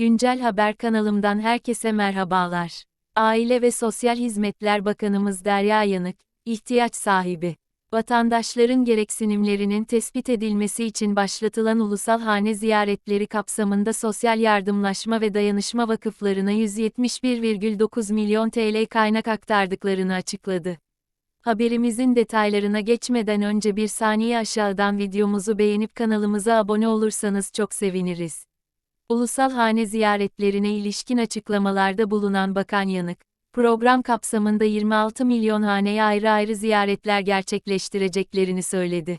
Güncel Haber kanalımdan herkese merhabalar. Aile ve Sosyal Hizmetler Bakanımız Derya Yanık, ihtiyaç sahibi. Vatandaşların gereksinimlerinin tespit edilmesi için başlatılan ulusal hane ziyaretleri kapsamında Sosyal Yardımlaşma ve Dayanışma Vakıflarına 171,9 milyon TL kaynak aktardıklarını açıkladı. Haberimizin detaylarına geçmeden önce bir saniye aşağıdan videomuzu beğenip kanalımıza abone olursanız çok seviniriz. Ulusal hane ziyaretlerine ilişkin açıklamalarda bulunan Bakan Yanık, program kapsamında 26 milyon haneye ayrı ayrı ziyaretler gerçekleştireceklerini söyledi.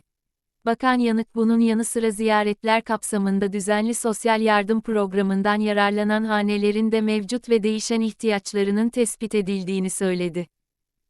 Bakan Yanık bunun yanı sıra ziyaretler kapsamında düzenli sosyal yardım programından yararlanan hanelerin de mevcut ve değişen ihtiyaçlarının tespit edildiğini söyledi.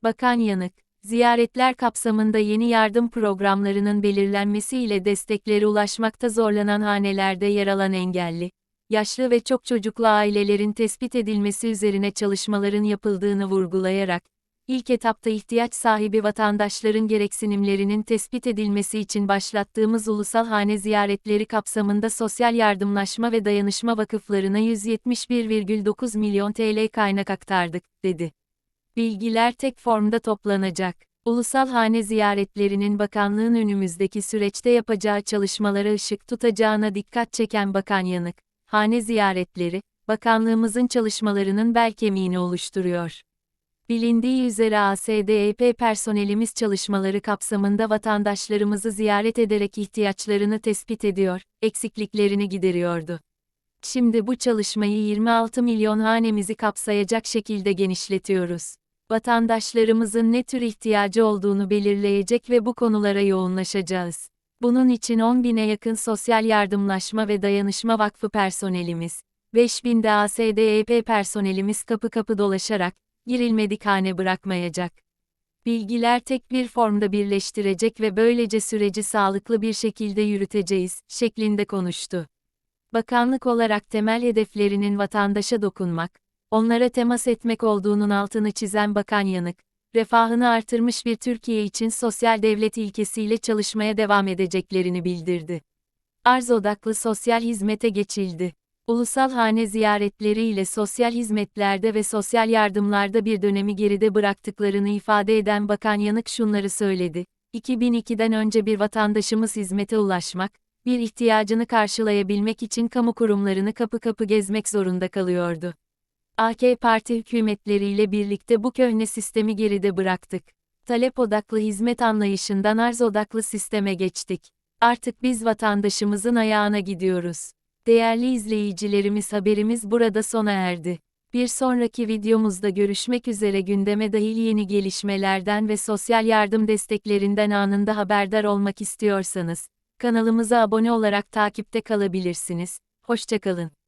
Bakan Yanık, ziyaretler kapsamında yeni yardım programlarının belirlenmesiyle desteklere ulaşmakta zorlanan hanelerde yer alan engelli, yaşlı ve çok çocuklu ailelerin tespit edilmesi üzerine çalışmaların yapıldığını vurgulayarak, ilk etapta ihtiyaç sahibi vatandaşların gereksinimlerinin tespit edilmesi için başlattığımız ulusal hane ziyaretleri kapsamında Sosyal Yardımlaşma ve Dayanışma Vakıflarına 171,9 milyon TL kaynak aktardık, dedi. Bilgiler tek formda toplanacak. Ulusal hane ziyaretlerinin bakanlığın önümüzdeki süreçte yapacağı çalışmalara ışık tutacağına dikkat çeken Bakan Yanık, hane ziyaretleri, bakanlığımızın çalışmalarının bel kemiğini oluşturuyor. Bilindiği üzere ASDEP personelimiz çalışmaları kapsamında vatandaşlarımızı ziyaret ederek ihtiyaçlarını tespit ediyor, eksikliklerini gideriyordu. Şimdi bu çalışmayı 26 milyon hanemizi kapsayacak şekilde genişletiyoruz. Vatandaşlarımızın ne tür ihtiyacı olduğunu belirleyecek ve bu konulara yoğunlaşacağız. Bunun için 10 bine yakın Sosyal Yardımlaşma ve Dayanışma Vakfı personelimiz, 5 bin de ASDEP personelimiz kapı kapı dolaşarak, girilmedik hane bırakmayacak. Bilgiler tek bir formda birleştirecek ve böylece süreci sağlıklı bir şekilde yürüteceğiz, şeklinde konuştu. Bakanlık olarak temel hedeflerinin vatandaşa dokunmak, onlara temas etmek olduğunun altını çizen Bakan Yanık, refahını artırmış bir Türkiye için sosyal devlet ilkesiyle çalışmaya devam edeceklerini bildirdi. Arz odaklı sosyal hizmete geçildi. Ulusal hane ziyaretleri ile sosyal hizmetlerde ve sosyal yardımlarda bir dönemi geride bıraktıklarını ifade eden Bakan Yanık şunları söyledi. 2002'den önce bir vatandaşımız hizmete ulaşmak, bir ihtiyacını karşılayabilmek için kamu kurumlarını kapı kapı gezmek zorunda kalıyordu. AK Parti hükümetleriyle birlikte bu köhne sistemi geride bıraktık. Talep odaklı hizmet anlayışından arz odaklı sisteme geçtik. Artık biz vatandaşımızın ayağına gidiyoruz. Değerli izleyicilerimiz haberimiz burada sona erdi. Bir sonraki videomuzda görüşmek üzere gündeme dahil yeni gelişmelerden ve sosyal yardım desteklerinden anında haberdar olmak istiyorsanız, kanalımıza abone olarak takipte kalabilirsiniz. Hoşçakalın.